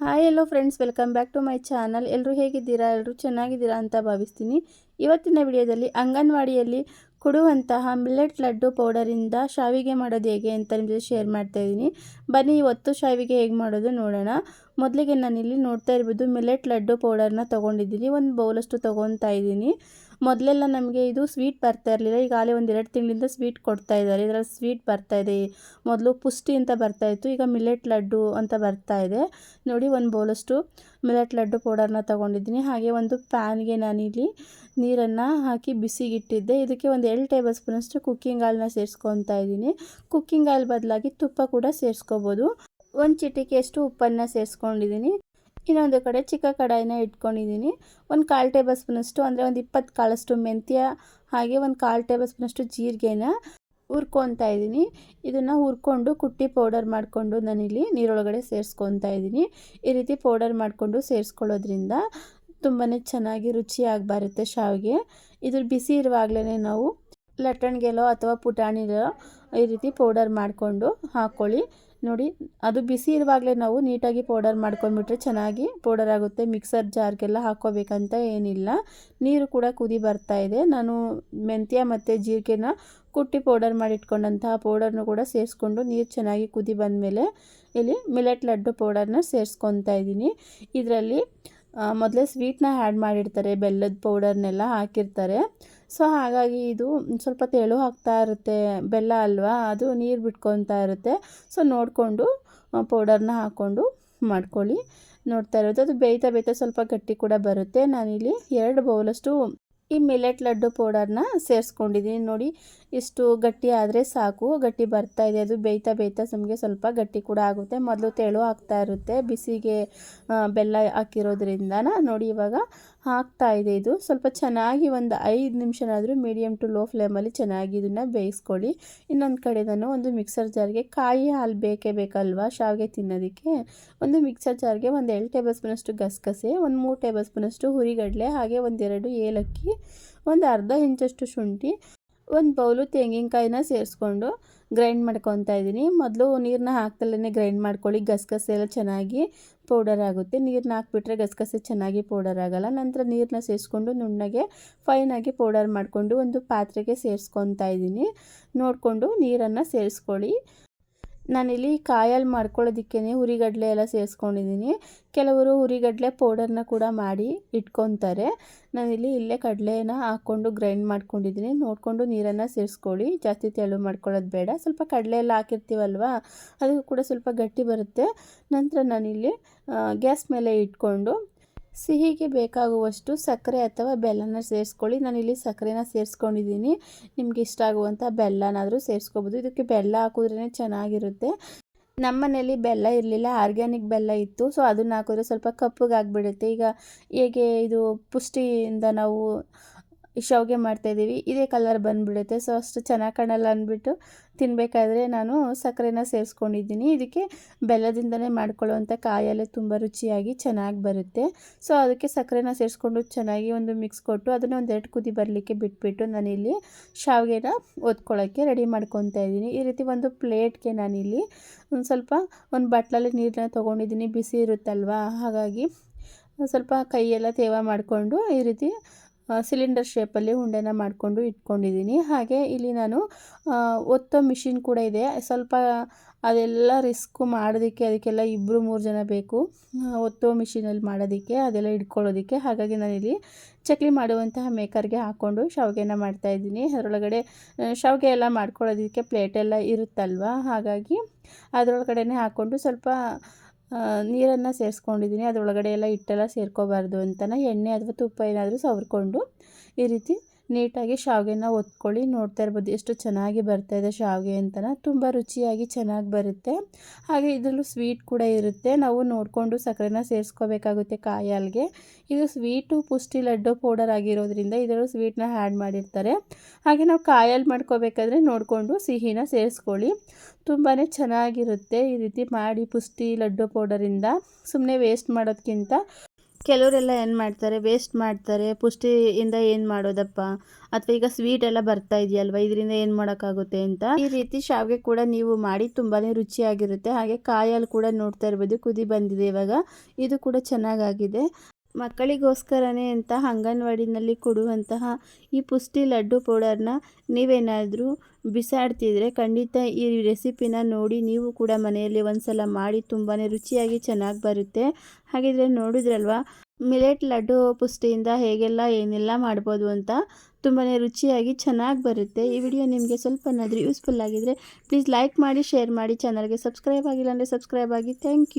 Hi hello friends welcome back to my channel ಎಲ್ಲರೂ ಹೇಗಿದ್ದೀರಾ? ಎಲ್ಲರೂ ಚೆನ್ನಾಗಿದ್ದೀರಾ ಅಂತ ಭಾವಿಸ್ತೀನಿ. ಇವತ್ತಿನ ವಿಡಿಯೋದಲ್ಲಿ ಅಂಗನವಾಡಿಯಲ್ಲಿ ಕೊಡುವಂತಹ ಮಿಲ್ಲೆಟ್ ಲಡ್ಡು ಪೌಡರಿಂದ ಶಾವಿಗೆ ಮಾಡೋದು ಹೇಗೆ ಅಂತ ನಿಮ್ಮ ಜೊತೆ ಶೇರ್ ಮಾಡ್ತಾ ಇದ್ದೀನಿ. ಬನ್ನಿ, ಇವತ್ತು ಶಾವಿಗೆ ಹೇಗೆ ಮಾಡೋದು ನೋಡೋಣ. ಮೊದಲಿಗೆ ನಾನಿಲ್ಲಿ ನೋಡ್ತಾ ಇರ್ಬೋದು ಮಿಲ್ಲೆಟ್ ಲಡ್ಡು ಪೌಡರ್ನ ತೊಗೊಂಡಿದ್ದೀನಿ. ಒಂದು ಬೌಲಷ್ಟು ತೊಗೊತಾ ಇದ್ದೀನಿ. ಮೊದಲೆಲ್ಲ ನಮಗೆ ಇದು ಸ್ವೀಟ್ ಬರ್ತಾ ಇರಲಿಲ್ಲ. ಈಗ ಆಗಲೇ ಒಂದು ಎರಡು ತಿಂಗಳಿಂದ ಸ್ವೀಟ್ ಕೊಡ್ತಾ ಇದ್ದಾರೆ. ಇದರಲ್ಲಿ ಸ್ವೀಟ್ ಬರ್ತಾ ಇದೆ. ಮೊದಲು ಪುಷ್ಟಿ ಅಂತ ಬರ್ತಾ ಇತ್ತು. ಈಗ ಮಿಲೆಟ್ ಲಡ್ಡು ಅಂತ ಬರ್ತಾ ಇದೆ. ನೋಡಿ ಒಂದು ಬೌಲಷ್ಟು ಮಿಲೆಟ್ ಲಡ್ಡು ಪೌಡರ್ನ ತೊಗೊಂಡಿದ್ದೀನಿ. ಹಾಗೆ ಒಂದು ಪ್ಯಾನ್ಗೆ ನಾನಿಲ್ಲಿ ನೀರನ್ನು ಹಾಕಿ ಬಿಸಿಗಿಟ್ಟಿದ್ದೆ. ಇದಕ್ಕೆ ಒಂದು ಎರಡು ಟೇಬಲ್ ಸ್ಪೂನಷ್ಟು ಕುಕ್ಕಿಂಗ್ ಆಯಿಲ್ನ ಸೇರಿಸ್ಕೊತಾ ಇದ್ದೀನಿ. ಕುಕ್ಕಿಂಗ್ ಆಯಿಲ್ ಬದಲಾಗಿ ತುಪ್ಪ ಕೂಡ ಸೇರಿಸ್ಕೋಬೋದು. ಒಂದು ಚಿಟಿಕೆಯಷ್ಟು ಉಪ್ಪನ್ನು ಸೇರಿಸ್ಕೊಂಡಿದ್ದೀನಿ. ಇನ್ನೊಂದು ಕಡೆ ಚಿಕ್ಕ ಕಡಾಯಿನ ಇಟ್ಕೊಂಡಿದ್ದೀನಿ. ಒಂದು ಕಾಲು ಟೇಬಲ್ ಸ್ಪೂನಷ್ಟು ಅಂದರೆ ಒಂದು ಇಪ್ಪತ್ತು ಕಾಳಷ್ಟು ಮೆಂತ್ಯ, ಹಾಗೆ ಒಂದು ಕಾಲು ಟೇಬಲ್ ಸ್ಪೂನಷ್ಟು ಜೀರಿಗೆನ ಹುರ್ಕೊತಾ ಇದ್ದೀನಿ. ಇದನ್ನು ಹುರ್ಕೊಂಡು ಕುಟ್ಟಿ ಪೌಡರ್ ಮಾಡಿಕೊಂಡು ನಾನಿಲ್ಲಿ ನೀರೊಳಗಡೆ ಸೇರಿಸ್ಕೊತಾ ಇದ್ದೀನಿ. ಈ ರೀತಿ ಪೌಡರ್ ಮಾಡಿಕೊಂಡು ಸೇರಿಸ್ಕೊಳ್ಳೋದ್ರಿಂದ ತುಂಬಾ ಚೆನ್ನಾಗಿ ರುಚಿಯಾಗಿ ಬರುತ್ತೆ ಶಾವಿಗೆ. ಇದ್ರ ಬಿಸಿ ಇರುವಾಗಲೇ ನಾವು ಲಟ್ಟಣಿಗೆಲೋ ಅಥವಾ ಪುಟಾಣಿಲೋ ಈ ರೀತಿ ಪೌಡರ್ ಮಾಡಿಕೊಂಡು ಹಾಕ್ಕೊಳ್ಳಿ ನೋಡಿ, ಅದು ಬಿಸಿ ಇರುವಾಗಲೇ ನಾವು ನೀಟಾಗಿ ಪೌಡರ್ ಮಾಡ್ಕೊಂಡ್ಬಿಟ್ರೆ ಚೆನ್ನಾಗಿ ಪೌಡರ್ ಆಗುತ್ತೆ. ಮಿಕ್ಸರ್ ಜಾರ್ಗೆಲ್ಲ ಹಾಕ್ಕೋಬೇಕಂತ ಏನಿಲ್ಲ. ನೀರು ಕೂಡ ಕುದಿ ಬರ್ತಾ ಇದೆ. ನಾನು ಮೆಂತ್ಯ ಮತ್ತು ಜೀರಿಗೆನ ಕುಟ್ಟಿ ಪೌಡರ್ ಮಾಡಿಟ್ಕೊಂಡಂತಹ ಪೌಡರ್ನು ಕೂಡ ಸೇರಿಸ್ಕೊಂಡು ನೀರು ಚೆನ್ನಾಗಿ ಕುದಿ ಬಂದಮೇಲೆ ಇಲ್ಲಿ ಮಿಲೆಟ್ ಲಡ್ಡು ಪೌಡರ್ನ ಸೇರಿಸ್ಕೊತಾ ಇದ್ದೀನಿ. ಇದರಲ್ಲಿ ಮೊದಲೇ ಸ್ವೀಟ್ನ ಆ್ಯಡ್ ಮಾಡಿರ್ತಾರೆ ಬೆಲ್ಲದ ಪೌಡರ್ನೆಲ್ಲ ಹಾಕಿರ್ತಾರೆ. ಸೊ ಹಾಗಾಗಿ ಇದು ಸ್ವಲ್ಪ ತೆಳು ಹಾಕ್ತಾ ಇರುತ್ತೆ, ಬೆಲ್ಲ ಅಲ್ವಾ? ಅದು ನೀರು ಬಿಟ್ಕೊತಾ ಇರುತ್ತೆ. ಸೊ ನೋಡಿಕೊಂಡು ಪೌಡರ್ನ ಹಾಕ್ಕೊಂಡು ಮಾಡ್ಕೊಳ್ಳಿ. ನೋಡ್ತಾ ಇರೋದು ಅದು ಬೇಯ್ತಾ ಬೇಯ್ತಾ ಸ್ವಲ್ಪ ಗಟ್ಟಿ ಕೂಡ ಬರುತ್ತೆ. ನಾನಿಲ್ಲಿ ಎರಡು ಬೌಲಷ್ಟು ಈ ಮಿಲೆಟ್ ಲಡ್ಡು ಪೌಡರ್ನ ಸೇರಿಸ್ಕೊಂಡಿದ್ದೀನಿ. ನೋಡಿ, ಇಷ್ಟು ಗಟ್ಟಿ ಆದರೆ ಸಾಕು. ಗಟ್ಟಿ ಬರ್ತಾ ಇದೆ. ಅದು ಬೇಯ್ತಾ ಬೇಯ್ತಾ ನಮಗೆ ಸ್ವಲ್ಪ ಗಟ್ಟಿ ಕೂಡ ಆಗುತ್ತೆ. ಮೊದಲು ತೆಳು ಆಗ್ತಾ ಇರುತ್ತೆ. ಬಿಸಿಗೆ ಬೆಲ್ಲ ಹಾಕಿರೋದ್ರಿಂದ ನೋಡಿ, ಇವಾಗ ಆಗ್ತಾ ಇದೆ ಇದು. ಸ್ವಲ್ಪ ಚೆನ್ನಾಗಿ ಒಂದು ಐದು ನಿಮಿಷನಾದರೂ ಮೀಡಿಯಮ್ ಟು ಲೋ ಫ್ಲೇಮಲ್ಲಿ ಚೆನ್ನಾಗಿ ಇದನ್ನು ಬೇಯಿಸ್ಕೊಳ್ಳಿ. ಇನ್ನೊಂದು ಕಡೆ ನಾನು ಒಂದು ಮಿಕ್ಸರ್ ಜಾರ್ಗೆ ಕಾಯಿ ಹಾಲು ಬೇಕೇ ಬೇಕಲ್ವಾ ಶಾವಿಗೆ ತಿನ್ನೋದಕ್ಕೆ? ಒಂದು ಮಿಕ್ಸರ್ ಜಾರ್ಗೆ ಒಂದು ಎರಡು ಟೇಬಲ್ ಸ್ಪೂನಷ್ಟು ಗಸಗಸೆ, ಒಂದು ಮೂರು ಟೇಬಲ್ ಸ್ಪೂನಷ್ಟು ಹುರಿಗಡಲೆ, ಹಾಗೆ ಒಂದೆರಡು ಏಲಕ್ಕಿ, ಒಂದು ಅರ್ಧ ಇಂಚಷ್ಟು ಶುಂಠಿ, ಒಂದು ಬೌಲು ತೆಂಗಿನಕಾಯಿನ ಸೇರಿಸ್ಕೊಂಡು ಗ್ರೈಂಡ್ ಮಾಡ್ಕೊತಾ ಇದ್ದೀನಿ. ಮೊದಲು ನೀರನ್ನ ಹಾಕ್ತಲೇ ಗ್ರೈಂಡ್ ಮಾಡ್ಕೊಳ್ಳಿ ಗಸಗಸೆ ಎಲ್ಲ ಚೆನ್ನಾಗಿ. ಪೌಡರ್ ಆಗುತ್ತೆ. ನೀರನ್ನ ಹಾಕ್ಬಿಟ್ರೆ ಗಸಗಸೆ ಚೆನ್ನಾಗಿ ಪೌಡರ್ ಆಗೋಲ್ಲ. ನಂತರ ನೀರನ್ನ ಸೇರಿಸ್ಕೊಂಡು ನುಣ್ಣಗೆ ಫೈನಾಗಿ ಪೌಡರ್ ಮಾಡಿಕೊಂಡು ಒಂದು ಪಾತ್ರೆಗೆ ಸೇರಿಸ್ಕೊತಾ ಇದ್ದೀನಿ. ನೋಡಿಕೊಂಡು ನೀರನ್ನು ಸೇರಿಸ್ಕೊಳ್ಳಿ. ನಾನಿಲ್ಲಿ ಕಾಯಲ್ಲಿ ಮಾಡ್ಕೊಳ್ಳೋದಕ್ಕೇ ಹುರಿಗಡಲೆ ಎಲ್ಲ ಸೇರಿಸ್ಕೊಂಡಿದ್ದೀನಿ. ಕೆಲವರು ಹುರಿಗಡಲೆ ಪೌಡರ್ನ ಕೂಡ ಮಾಡಿ ಇಟ್ಕೊತಾರೆ. ನಾನಿಲ್ಲಿ ಇಲ್ಲೇ ಕಡಲೆನ ಹಾಕ್ಕೊಂಡು ಗ್ರೈಂಡ್ ಮಾಡ್ಕೊಂಡಿದ್ದೀನಿ. ನೋಡಿಕೊಂಡು ನೀರನ್ನು ಸೇರಿಸ್ಕೊಳ್ಳಿ. ಜಾಸ್ತಿ ತೆಳು ಮಾಡ್ಕೊಳ್ಳೋದು ಬೇಡ. ಸ್ವಲ್ಪ ಕಡಲೆ ಎಲ್ಲ ಹಾಕಿರ್ತೀವಲ್ವ? ಅದು ಕೂಡ ಸ್ವಲ್ಪ ಗಟ್ಟಿ ಬರುತ್ತೆ. ನಂತರ ನಾನಿಲ್ಲಿ ಗ್ಯಾಸ್ ಮೇಲೆ ಇಟ್ಕೊಂಡು ಸಿಹಿಗೆ ಬೇಕಾಗುವಷ್ಟು ಸಕ್ಕರೆ ಅಥವಾ ಬೆಲ್ಲನ ಸೇರಿಸ್ಕೊಳ್ಳಿ. ನಾನಿಲ್ಲಿ ಸಕ್ಕರೆನ ಸೇರಿಸ್ಕೊಂಡಿದ್ದೀನಿ. ನಿಮ್ಗೆ ಇಷ್ಟ ಆಗುವಂಥ ಬೆಲ್ಲನಾದರೂ ಸೇರಿಸ್ಕೋಬೋದು. ಇದಕ್ಕೆ ಬೆಲ್ಲ ಹಾಕಿದ್ರೇ ಚೆನ್ನಾಗಿರುತ್ತೆ. ನಮ್ಮ ಮನೇಲಿ ಬೆಲ್ಲ ಇರಲಿಲ್ಲ. ಆರ್ಗ್ಯಾನಿಕ್ ಬೆಲ್ಲ ಇತ್ತು. ಸೊ, ಅದನ್ನು ಹಾಕಿದ್ರೆ ಸ್ವಲ್ಪ ಕಪ್ಪಗಾಗ್ಬಿಡುತ್ತೆ. ಈಗ ಹೇಗೆ ಇದು ಪುಷ್ಟಿಯಿಂದ ನಾವು ಶಾವಿಗೆ ಮಾಡ್ತಾಯಿದ್ದೀವಿ ಇದೇ ಕಲರ್ ಬಂದುಬಿಡುತ್ತೆ. ಸೊ ಅಷ್ಟು ಚೆನ್ನಾಗಿ ಕಾಣಲ್ಲ ಅಂದ್ಬಿಟ್ಟು ತಿನ್ನಬೇಕಾದ್ರೆ ನಾನು ಸಕ್ಕರೆನ ಸೇರಿಸ್ಕೊಂಡಿದ್ದೀನಿ. ಇದಕ್ಕೆ ಬೆಲ್ಲದಿಂದಲೇ ಮಾಡ್ಕೊಳ್ಳುವಂಥ ಕಾಯಲ್ಲೇ ತುಂಬ ರುಚಿಯಾಗಿ ಚೆನ್ನಾಗಿ ಬರುತ್ತೆ. ಸೊ ಅದಕ್ಕೆ ಸಕ್ಕರೆನ ಸೇರಿಸ್ಕೊಂಡು ಚೆನ್ನಾಗಿ ಒಂದು ಮಿಕ್ಸ್ ಕೊಟ್ಟು ಅದನ್ನು ಒಂದೆರಡು ಕುದಿ ಬರಲಿಕ್ಕೆ ಬಿಟ್ಬಿಟ್ಟು ನಾನಿಲ್ಲಿ ಶಾವಿಗೆನ ಓದ್ಕೊಳ್ಳೋಕ್ಕೆ ರೆಡಿ ಮಾಡ್ಕೊತಾ ಇದ್ದೀನಿ. ಈ ರೀತಿ ಒಂದು ಪ್ಲೇಟ್ಗೆ ನಾನಿಲ್ಲಿ ಒಂದು ಸ್ವಲ್ಪ ಒಂದು ಬಟ್ಲಲ್ಲಿ ನೀರನ್ನ ತೊಗೊಂಡಿದ್ದೀನಿ. ಬಿಸಿ ಇರುತ್ತಲ್ವ? ಹಾಗಾಗಿ ಸ್ವಲ್ಪ ಕೈಯೆಲ್ಲ ತೇವ ಮಾಡಿಕೊಂಡು ಈ ರೀತಿ ಸಿಲಿಂಡರ್ ಶೇಪಲ್ಲಿ ಉಂಡೆನ ಮಾಡಿಕೊಂಡು ಇಟ್ಕೊಂಡಿದ್ದೀನಿ. ಹಾಗೆ ಇಲ್ಲಿ ನಾನು ಒತ್ತೋ ಮಿಷಿನ್ ಕೂಡ ಇದೆ. ಸ್ವಲ್ಪ ಅದೆಲ್ಲ ರಿಸ್ಕು ಮಾಡೋದಕ್ಕೆ, ಅದಕ್ಕೆಲ್ಲ ಇಬ್ಬರು ಮೂರು ಜನ ಬೇಕು. ಒತ್ತೋ ಮಿಷಿನಲ್ಲಿ ಮಾಡೋದಕ್ಕೆ, ಅದೆಲ್ಲ ಇಟ್ಕೊಳ್ಳೋದಕ್ಕೆ. ಹಾಗಾಗಿ ನಾನಿಲ್ಲಿ ಚಕ್ಲಿ ಮಾಡುವಂತಹ ಮೇಕರ್ಗೆ ಹಾಕ್ಕೊಂಡು ಶಾವಿಗೆನ ಮಾಡ್ತಾಯಿದ್ದೀನಿ ಅದರೊಳಗಡೆ ಶಾವಿಗೆ ಎಲ್ಲ ಮಾಡ್ಕೊಳ್ಳೋದಕ್ಕೆ ಪ್ಲೇಟೆಲ್ಲ ಇರುತ್ತಲ್ವ? ಹಾಗಾಗಿ ಅದರೊಳಗಡೆ ಹಾಕ್ಕೊಂಡು ಸ್ವಲ್ಪ ನೀರನ್ನು ಸೇರಿಸ್ಕೊಂಡಿದ್ದೀನಿ. ಅದರೊಳಗಡೆ ಎಲ್ಲ ಹಿಟ್ಟೆಲ್ಲ ಸೇರ್ಕೋಬಾರ್ದು ಅಂತಲೇ ಎಣ್ಣೆ ಅಥವಾ ತುಪ್ಪ ಏನಾದರೂ ಸವರ್ಕೊಂಡು ಈ ರೀತಿ ನೀಟಾಗಿ ಶಾವಿಗೆನ ಒತ್ಕೊಳ್ಳಿ. ನೋಡ್ತಾ ಇರ್ಬೋದು ಎಷ್ಟು ಚೆನ್ನಾಗಿ ಬರ್ತಾಯಿದೆ ಶಾವಿಗೆ ಅಂತನ. ತುಂಬ ರುಚಿಯಾಗಿ ಚೆನ್ನಾಗಿ ಬರುತ್ತೆ. ಹಾಗೆ ಇದರಲ್ಲೂ ಸ್ವೀಟ್ ಕೂಡ ಇರುತ್ತೆ. ನಾವು ನೋಡಿಕೊಂಡು ಸಕ್ಕರೆನ ಸೇರಿಸ್ಕೋಬೇಕಾಗುತ್ತೆ ಕಾಯಿ ಇದು ಸ್ವೀಟು ಪುಷ್ಟಿ ಲಡ್ಡು ಪೌಡರ್ ಆಗಿರೋದ್ರಿಂದ ಇದರಲ್ಲೂ ಸ್ವೀಟ್ನ ಆ್ಯಡ್ ಮಾಡಿರ್ತಾರೆ. ಹಾಗೆ ನಾವು ಕಾಯಲ್ಲಿ ಮಾಡ್ಕೋಬೇಕಾದ್ರೆ ನೋಡಿಕೊಂಡು ಸಿಹಿನ ಸೇರಿಸ್ಕೊಳ್ಳಿ. ತುಂಬಾ ಚೆನ್ನಾಗಿರುತ್ತೆ ಈ ರೀತಿ ಮಾಡಿ ಪುಷ್ಟಿ ಲಡ್ಡು ಪೌಡರಿಂದ. ಸುಮ್ಮನೆ ವೇಸ್ಟ್ ಮಾಡೋದಕ್ಕಿಂತ ಕೆಲವರೆಲ್ಲ ಏನು ಮಾಡ್ತಾರೆ ವೇಸ್ಟ್ ಮಾಡ್ತಾರೆ, ಪುಷ್ಟಿಯಿಂದ ಏನು ಮಾಡೋದಪ್ಪ? ಅಥವಾ ಈಗ ಸ್ವೀಟ್ ಎಲ್ಲ ಬರ್ತಾ ಇದೆಯಲ್ವ? ಇದರಿಂದ ಏನು ಮಾಡೋಕ್ಕಾಗುತ್ತೆ ಅಂತ? ಈ ರೀತಿ ಶಾವಿಗೆ ಕೂಡ ನೀವು ಮಾಡಿ ತುಂಬಾ ರುಚಿಯಾಗಿರುತ್ತೆ. ಹಾಗೆ ಕಾಯಲ್ಲಿ ಕೂಡ ನೋಡ್ತಾ ಇರ್ಬೋದು, ಕುದಿ ಬಂದಿದೆ ಇವಾಗ. ಇದು ಕೂಡ ಚೆನ್ನಾಗಾಗಿದೆ. ಮಕ್ಕಳಿಗೋಸ್ಕರನೇ ಅಂತ ಅಂಗನವಾಡಿನಲ್ಲಿ ಕೊಡುವಂತಹ ಈ ಪುಷ್ಟಿ ಲಡ್ಡು ಪೌಡರ್ನ ನೀವೇನಾದರೂ ಬಿಸಾಡ್ತಿದ್ರೆ ಖಂಡಿತ ಈ ರೆಸಿಪಿನ ನೋಡಿ ನೀವು ಕೂಡ ಮನೆಯಲ್ಲಿ ಒಂದ್ಸಲ ಮಾಡಿ ತುಂಬಾ ರುಚಿಯಾಗಿ ಚೆನ್ನಾಗಿ ಬರುತ್ತೆ. ಹಾಗಿದ್ರೆ ನೋಡಿದ್ರಲ್ವ, ಮಿಲೆಟ್ ಲಡ್ಡು ಪುಷ್ಟಿಯಿಂದ ಹೇಗೆಲ್ಲ ಏನೆಲ್ಲ ಮಾಡ್ಬೋದು ಅಂತ ತುಂಬಾ ರುಚಿಯಾಗಿ ಚೆನ್ನಾಗಿ ಬರುತ್ತೆ. ಈ ವಿಡಿಯೋ ನಿಮಗೆ ಸ್ವಲ್ಪನಾದರೂ ಯೂಸ್ಫುಲ್ ಆಗಿದ್ರೆ ಪ್ಲೀಸ್ ಲೈಕ್ ಮಾಡಿ, ಶೇರ್ ಮಾಡಿ, ಚಾನಲ್ಗೆ ಸಬ್ಸ್ಕ್ರೈಬ್ ಆಗಿಲ್ಲ ಅಂದರೆ ಸಬ್ಸ್ಕ್ರೈಬ್ ಆಗಿ. Thank you.